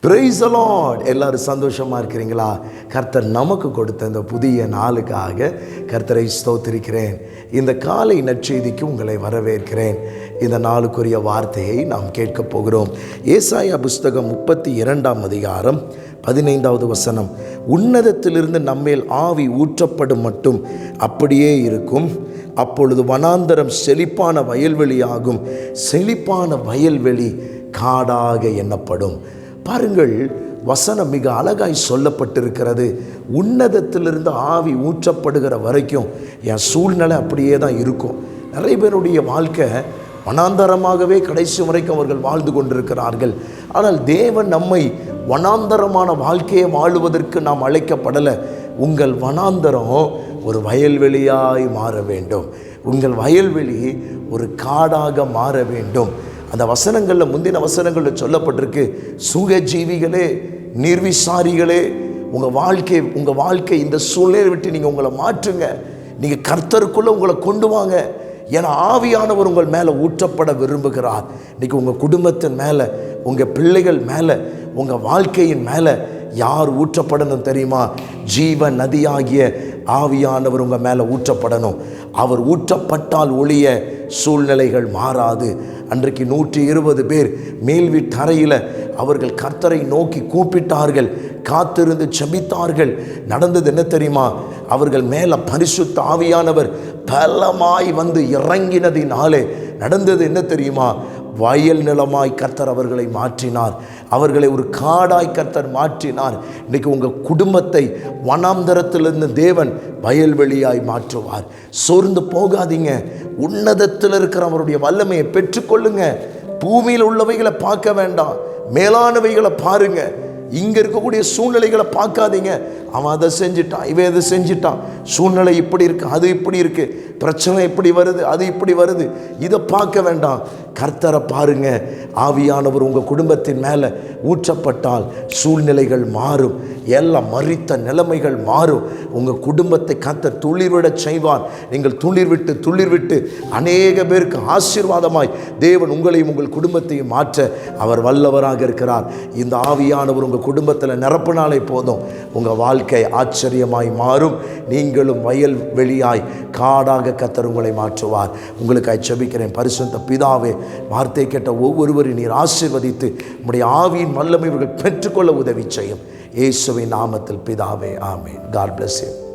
Price allot எல்லாரும் சந்தோஷமாக இருக்கிறீங்களா? கர்த்தர் நமக்கு கொடுத்த இந்த புதிய நாளுக்காக கர்த்தரை ஸ்தோத்திரிக்கிறேன். இந்த காலை நற்செய்திக்கு உங்களை வரவேற்கிறேன். இந்த நாளுக்குரிய வார்த்தையை நாம் கேட்கப் போகிறோம். ஏசாயா புஸ்தகம் முப்பத்தி இரண்டாம் அதிகாரம் பதினைந்தாவது வசனம். உன்னதத்திலிருந்து நம்மேல் ஆவி ஊற்றப்படும் மட்டும் அப்படியே இருக்கும். அப்பொழுது வனாந்தரம் செழிப்பான வயல்வெளியாகும். செழிப்பான வயல்வெளி காடாக எண்ணப்படும். பாருங்கள் வசனம் மிக அழகாய் சொல்லப்பட்டிருக்கிறது. உன்னதத்திலிருந்து ஆவி ஊற்றப்படுகிற வரைக்கும் என் சூழ்நிலை அப்படியே தான் இருக்கும். நிறைய பேருடைய வாழ்க்கை வனாந்தரமாகவே கடைசி வரைக்கும் அவர்கள் வாழ்ந்து கொண்டிருக்கிறார்கள். ஆனால் தேவன் நம்மை வனாந்தரமான வாழ்க்கையை வாழுவதற்கு நாம் அழைக்கப்படலை. உங்கள் வனாந்தரம் ஒரு வயல்வெளியாய் மாற வேண்டும். உங்கள் வயல்வெளி ஒரு காடாக மாற வேண்டும். அந்த வசனங்களில் முந்தின வசனங்களில் சொல்லப்பட்டிருக்கு. சுகஜீவிகளே நிர்விசாரிகளே உங்கள் வாழ்க்கை உங்கள் வாழ்க்கை இந்த சூழ்நிலை விட்டு நீங்கள் உங்களை மாற்றுங்க. நீங்கள் கர்த்தருக்குள்ளே உங்களை கொண்டு வாங்க. ஏன்னா ஆவியானவர் உங்கள் மேலே ஊற்றப்பட விரும்புகிறார். இன்றைக்கி உங்கள் குடும்பத்தின் மேலே உங்கள் பிள்ளைகள் மேலே உங்கள் வாழ்க்கையின் மேலே யார் ஊற்றப்படணும் தெரியுமா? ஜீவ நதியாகிய ஆவியானவர் உங்கள் மேலே ஊற்றப்படணும். அவர் ஊற்றப்பட்டால் ஒழிய சூழ்நிலைகள் மாறாது. அன்றைக்கு நூற்றி இருபது பேர் மேல் வீட்டறையில் அவர்கள் கர்த்தரை நோக்கி கூப்பிட்டார்கள். காத்திருந்து செபித்தார்கள் நடந்தது என்ன தெரியுமா? அவர்கள் மேலே பரிசுத்த ஆவியானவர் பலமாய் வந்து இறங்கினதினாலே நடந்தது என்ன தெரியுமா? வயல் நிலமாய் கர்த்தர் அவர்களை மாற்றினார். அவர்களை ஒரு காடாய் கர்த்தர் மாற்றினார். இன்றைக்கி உங்கள் குடும்பத்தை வனாந்தரத்திலிருந்து தேவன் வயல்வெளியாய் மாற்றுவார். சோர்ந்து போகாதீங்க. உன்னதத்தில் இருக்கிற அவருடைய வல்லமையை பெற்றுக்கொள்ளுங்க. பூமியில் உள்ளவைகளை பார்க்க வேண்டாம். மேலானவைகளை பாருங்க. இங்கே இருக்கக்கூடிய சூழ்நிலைகளை பார்க்காதீங்க. அவன் அதை செஞ்சிட்டான் இவன் அதை செஞ்சிட்டான். சூழ்நிலை இப்படி இருக்கு அது இப்படி இருக்கு. பிரச்சனை இப்படி வருது அது இப்படி வருது. இதை பார்க்க வேண்டாம். கர்த்தரை பாருங்க. ஆவியானவர் உங்கள் குடும்பத்தின் மேலே ஊற்றப்பட்டால் சூழ்நிலைகள் மாறும். எல்லாம் மறித்த நிலைமைகள் மாறும். உங்கள் குடும்பத்தை கர்த்தர் துளிர்விடச் செய்வார். நீங்கள் துளிர் விட்டு துளிர் விட்டு அநேக பேருக்கு ஆசீர்வாதமாய் தேவன் உங்களையும் உங்கள் குடும்பத்தையும் மாற்ற அவர் வல்லவராக இருக்கிறார். இந்த ஆவியானவர் உங்கள் குடும்பத்தில் நிரப்பினாலே போதும். உங்கள் வாழ்க்கை ஆச்சரியமாய் மாறும். நீங்களும் வயல் வெளியாய் காடாக கத்தர் உங்களை மாற்றுவார். உங்களுக்கு ஜெபிக்கிறேன் பரிசுத்த பிதாவே வார்த்தை கேட்ட ஒவ்வொருவரையும் நீர் ஆசீர்வதித்து உம்முடைய ஆவியின் வல்லமை இவர்கள் பெற்றுக்கொள்ள உதவி செய்யும். இயேசுவின் நாமத்தில் பிதாவே ஆமேன். God bless you